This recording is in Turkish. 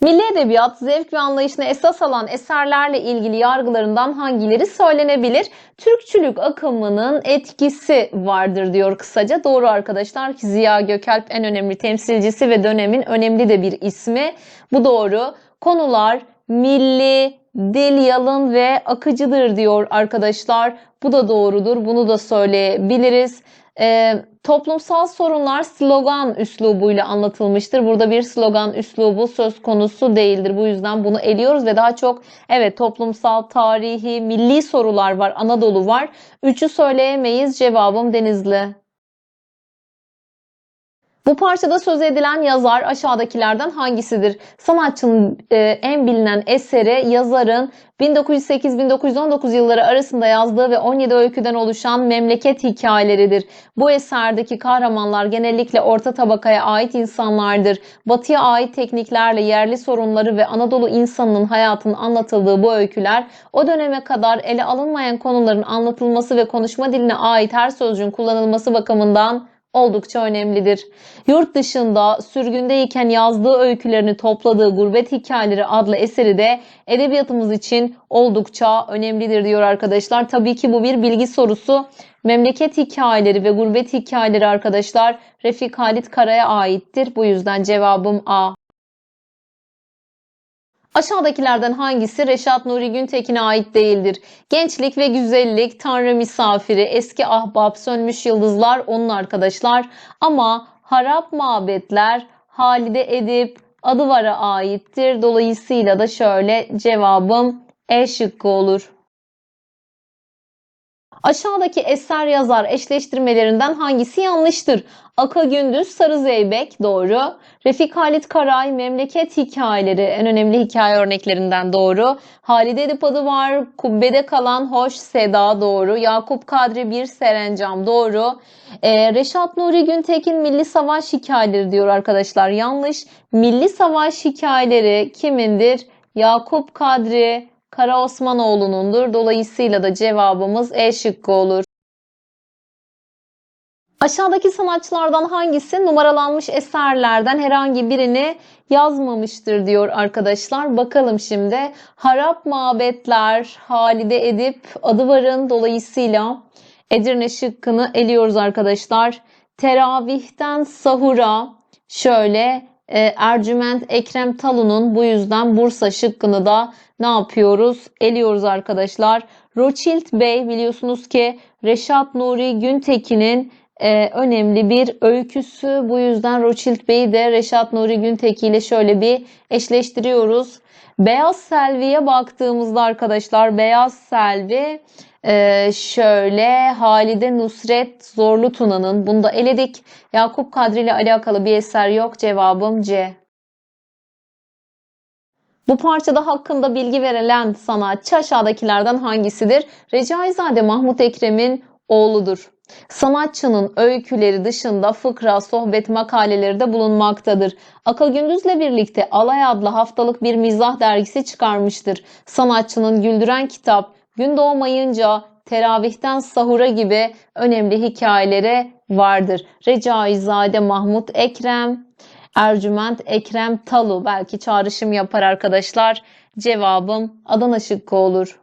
Milli edebiyat, zevk ve anlayışını esas alan eserlerle ilgili yargılarından hangileri söylenebilir? Türkçülük akımının etkisi vardır diyor kısaca. Doğru arkadaşlar ki Ziya Gökalp en önemli temsilcisi ve dönemin önemli de bir ismi. Bu doğru. Konular milli, dil yalın ve akıcıdır diyor arkadaşlar. Bu da doğrudur. Bunu da söyleyebiliriz. Ee, toplumsal sorunlar slogan üslubuyla anlatılmıştır. Burada bir slogan üslubu söz konusu değildir. Bu yüzden bunu eliyoruz ve daha çok evet toplumsal, tarihi, milli sorular var. Anadolu var. Üçü söyleyemeyiz. Cevabım Denizli. Bu parçada söz edilen yazar aşağıdakilerden hangisidir? Sanatçının e, en bilinen eseri yazarın 1908-1919 yılları arasında yazdığı ve 17 öyküden oluşan memleket hikayeleridir. Bu eserdeki kahramanlar genellikle orta tabakaya ait insanlardır. Batıya ait tekniklerle yerli sorunları ve Anadolu insanının hayatının anlatıldığı bu öyküler o döneme kadar ele alınmayan konuların anlatılması ve konuşma diline ait her sözcüğün kullanılması bakımından oldukça önemlidir. Yurt dışında sürgündeyken yazdığı öykülerini topladığı Gurbet Hikayeleri adlı eseri de edebiyatımız için oldukça önemlidir diyor arkadaşlar. Tabii ki bu bir bilgi sorusu. Memleket hikayeleri ve gurbet hikayeleri arkadaşlar Refik Halit Kara'ya aittir. Bu yüzden cevabım A. Aşağıdakilerden hangisi Reşat Nuri Güntekin'e ait değildir? Gençlik ve güzellik, Tanrı misafiri, eski ahbap, sönmüş yıldızlar onun arkadaşlar. Ama harap mabetler Halide Edip Adıvar'a aittir. Dolayısıyla da şöyle cevabım E şıkkı olur. Aşağıdaki eser yazar eşleştirmelerinden hangisi yanlıştır? Aka Gündüz, Sarı Zeybek doğru. Refik Halit Karay, Memleket Hikayeleri en önemli hikaye örneklerinden doğru. Halide Edip adı var, Kubbede Kalan Hoş Seda doğru. Yakup Kadri Bir Serencam doğru. Ee, Reşat Nuri Güntekin Milli Savaş Hikayeleri diyor arkadaşlar. Yanlış. Milli Savaş Hikayeleri kimindir? Yakup Kadri Kara Osmanoğlu'nundur. Dolayısıyla da cevabımız E şıkkı olur. Aşağıdaki sanatçılardan hangisi numaralanmış eserlerden herhangi birini yazmamıştır diyor arkadaşlar. Bakalım şimdi. Harap Mabetler, Halide Edip, Adıvar'ın dolayısıyla Edirne şıkkını eliyoruz arkadaşlar. Teravihten Sahura şöyle e, Ercüment Ekrem Talun'un bu yüzden Bursa şıkkını da ne yapıyoruz? Eliyoruz arkadaşlar. Roçilt Bey biliyorsunuz ki Reşat Nuri Güntekin'in e, önemli bir öyküsü. Bu yüzden Roçilt Bey'i de Reşat Nuri Güntekin ile şöyle bir eşleştiriyoruz. Beyaz Selvi'ye baktığımızda arkadaşlar Beyaz Selvi e, şöyle Halide Nusret Zorlu Tuna'nın bunu da eledik. Yakup Kadri ile alakalı bir eser yok. Cevabım C. Bu parçada hakkında bilgi verilen sanatçı aşağıdakilerden hangisidir? Recaizade Mahmut Ekrem'in oğludur. Sanatçının öyküleri dışında fıkra, sohbet makaleleri de bulunmaktadır. Aka Gündüz'le birlikte Alay adlı haftalık bir mizah dergisi çıkarmıştır. Sanatçının Güldüren Kitap, Gün Doğmayınca, Teravihten Sahura gibi önemli hikayeleri vardır. Recaizade Mahmut Ekrem, Ercüment Ekrem Talu belki çağrışım yapar arkadaşlar. Cevabım Adana şıkkı olur.